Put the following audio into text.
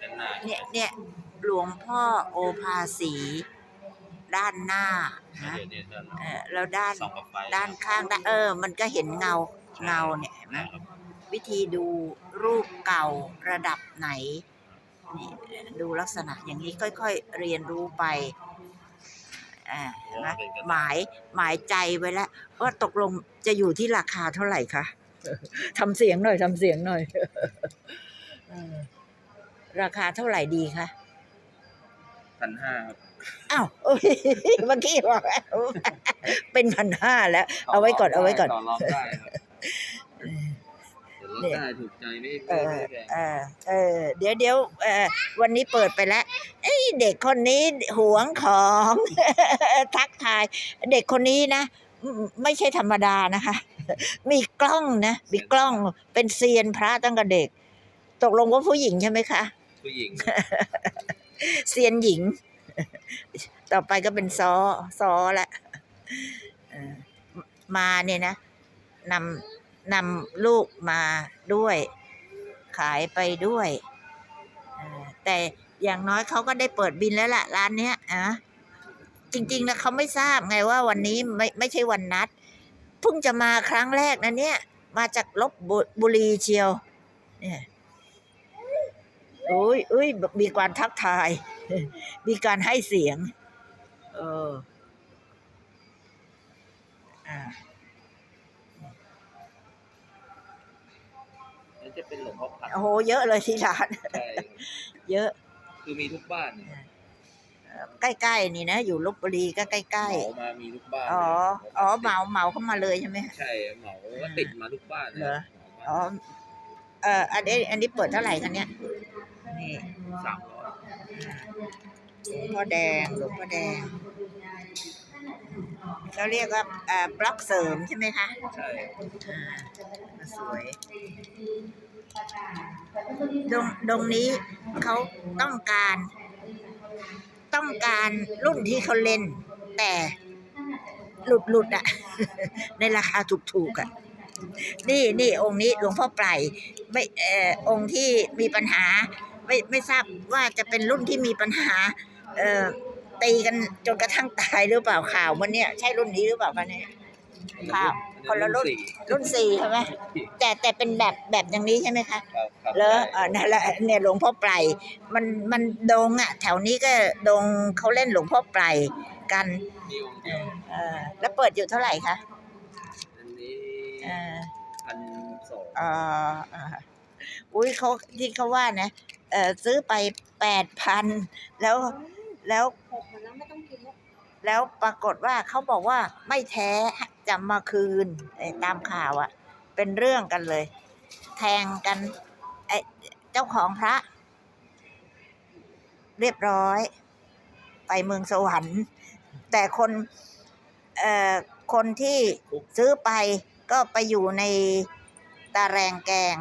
นี่ด้านหน้าเนี่ยเนี่ยหลวงพ่อโอภาสี ด้านหน้านะเดี๋ยวเดี๋ยวด้านหเอน้าอแล้วด้านส่องกับไฟ ด้านข้างด้านเออ มันก็เห็นเงาเงาเนี่ยเห็นไหมครับวิธีดูรูปเก่าระดับไหนนี่ดูลักษณะอย่างนี้ค่อยๆเรียนรู้ไปอ่าเห็นไหมหมายหมายใจไว้แล้วว่าตกลงจะอยู่ที่ราคาเท่าไหร่คะ ทำเสียงหน่อยทำเสียงหน่อยเออ ราคาเท่าไหร่ดีคะพันห้าครับอ้าวเอ้ยเมื่อกี้บอกแล้วเป็นพันห้าแล้ว เอาไว้ก่อนเอาไว้ก่อนต่อรองได้ครับเดี๋ยวลดได้ถูกใจไม่เอไม่อไม่แพงเออเออเดี๋ยวเดี๋ยวเออวันนี้เปิดไปแล้วเอ้ยเด็กคนนี้หวงของทักทาย เด็กคนนี้นะไม่ไม่ใช่ธรรมดานะคะ มีกล้องนะมีกล้องเป็นเซียนพระตั้งแต่เด็ก ตกลงว่าผู้หญิงใช่ไหมคะ ผู้หญิง เซียนหญิง ต่อไปก็เป็นซอซอละมาเนี่ยนะนำนำลูกมาด้วย ขายไปด้วยแต่อย่างน้อยเขาก็ได้เปิดบินแล้วล่ะ ร้านเนี้ยอะจริงๆนะเขาไม่ทราบไงว่าวันนี้ไม่ไม่ใช่วันนัดเพิ่งจะมาครั้งแรกนะเนี่ย มาจากลบบุบุรีเชียว เนี่ย โอ้ยเอ้ยมีการทักทาย มีการให้เสียง เอออ่านั่นจะเป็นหลวงพ่อพัดโอ้โหเยอะเลยที่ร้าน ใช่เยอะคือมีทุกบ้านเนี่ยใกล้ๆนี่นะ อยู่ลบบุรีก็ใกล้ เหมามามีทุกบ้านๆ อ๋อ อ๋อเหมาเหมาเข้ามาเลยใช่ไหม ใช่เหมาก็ติดมาทุกบ้านลยเหรอ อ๋อ เอออันนี้อันนี้เปิดเท่าไหร่คะเนี่ย นี่สามร้อยหลวงพ่อแดงหลวงพ่อแดงเขาเรียกว่าเอ่อบล็อกเสริมใช่ไหมคะใช่อ่าสวยตรงตรงนี้เขาต้องการ ต้องการรุ่นที่เขาเล่น แต่หลุดหลุดๆอะ ในราคาถูกๆอะนี่นี่องค์นี้หลวงพ่อไพรไม่เอ่อองค์ที่มีปัญหา ไม่ไม่ทราบว่าจะเป็นรุ่นที่มีปัญหา เอ่อตีกันจนกระทั่งตายหรือเปล่าข่าวมันเนี่ยใช่รุ่นนี้หรือเปล่าคะเนี่ยครับคนละรุ่นสี่รุ่นสี่ใช่ไหมแต่แต่เป็นแบบแบบอย่างนี้ใช่ไหมคะครับครับแล้วใช่เออนั่นแหละเนี่ยหลวงพ่อไพรมันมันดงอะ แถวนี้ก็ดงเขาเล่นหลวงพ่อไพรกันมีองค์เดียวเออแล้วเปิดอยู่เท่าไหร่คะอันนี้เออพันสองเออเอออุ้ยเขาที่เขาว่านะ เออซื้อไปแปดพันแล้วแล้วแล้วปรากฏว่าเขาบอกว่าไม่แท้จะมาคืนไอ้ตามข่าวอะเป็นเรื่องกันเลย แทงกันไอ้เจ้าของพระ เรียบร้อย ไปเมืองสวรรค์แต่คนเอ่อคนที่ซื้อไปก็ไปอยู่ในตาแรงแกง